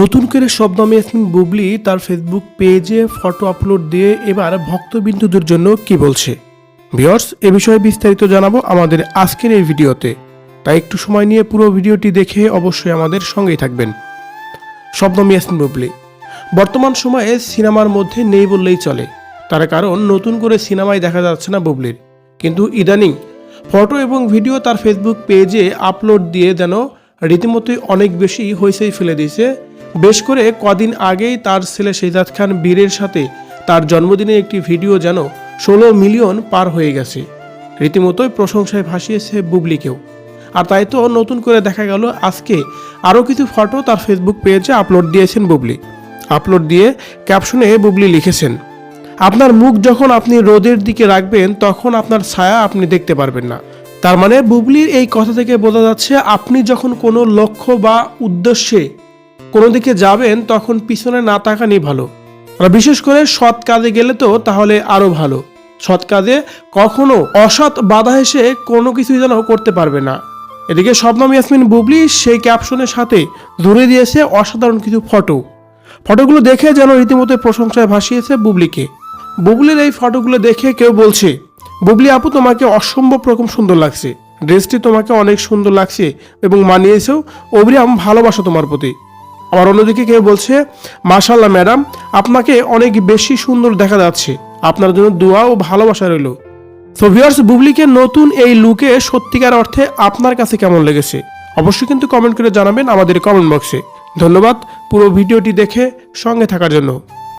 নতুন করে শবনম ইয়াসমিন বুবলি তার ফেসবুক পেজে ফটো আপলোড দিয়ে এবার ভক্তবিন্দুদের জন্য কি বলছে? ভিওর্স এ বিষয়ে বিস্তারিত জানাব আমাদের আজকের এই ভিডিওতে। তাই একটু সময় নিয়ে পুরো ভিডিওটি দেখে অবশ্যই আমাদের সঙ্গেই থাকবেন। শবনম ইয়াসমিন বুবলি। বর্তমান সময়ে সিনেমার মধ্যে নেই বললেই চলে। তার কারণ নতুন করে সিনেমায় দেখা যাচ্ছে না বুবলির। কিন্তু ইদানিং ফটো এবং ভিডিও তার ফেসবুক পেজে আপলোড দিয়ে যেন রীতিমতোই অনেক বেশি হইসেই ফেলে দিয়েছে বেশ করে কদিন আগেই তার ছেলে শেজাদ খান বীরের সাথে তার জন্মদিনে একটি ভিডিও যেন ষোলো মিলিয়ন পার হয়ে গেছে। রীতিমতোই প্রশংসায় ভাসিয়েছে বুবলিকেও। আর তাই তো নতুন করে দেখা গেল, আজকে আরও কিছু ফটো তার ফেসবুক পেজে আপলোড দিয়েছেন বুবলি। আপলোড দিয়ে ক্যাপশনে বুবলি লিখেছেন, আপনার মুখ যখন আপনি রোদের দিকে রাখবেন, তখন আপনার ছায়া আপনি দেখতে পারবেন না। তার মানে বুবলির এই কথা থেকে বোঝা যাচ্ছে, আপনি যখন কোনো লক্ষ্য বা উদ্দেশ্যে কোনো দিকে যাবেন, তখন পিছনে না তাকানি ভালো। আর বিশেষ করে সৎ কাজে গেলে তো তাহলে আরও ভালো। সৎ কাজে কখনো অসৎ বাধা এসে কোনো কিছুই যেন করতে পারবে না। এদিকে শবনম ইয়াসমিন বুবলি সেই ক্যাপশনের সাথে ধরে দিয়েছে অসাধারণ কিছু ফটো ফটোগুলো দেখে যেন রীতিমতো প্রশংসায় ভাসিয়েছে বুবলিকে। বুবলির এই ফটোগুলো দেখে কেউ বলছে, বুবলি আপু, তোমাকে অসম্ভব রকম সুন্দর লাগছে। ড্রেসটি তোমাকে অনেক সুন্দর লাগছে এবং মানিয়েছেও। অবিরাম ভালোবাসা তোমার প্রতি। আবার অন্যদিকে কেউ বলছে মাশাল্লাহ ম্যাডাম, আপনাকে অনেক বেশি সুন্দর দেখা যাচ্ছে। আপনার জন্য দোয়া ও ভালোবাসা রইল। সো ভিউয়ার্স বুবলিকে নতুন এই লুকে সত্যিকার অর্থে আপনার কাছে কেমন লেগেছে? অবশ্যই কিন্তু কমেন্ট করে জানাবেন আমাদের কমেন্ট বক্সে ধন্যবাদ পুরো ভিডিওটি দেখে সঙ্গে থাকার জন্য।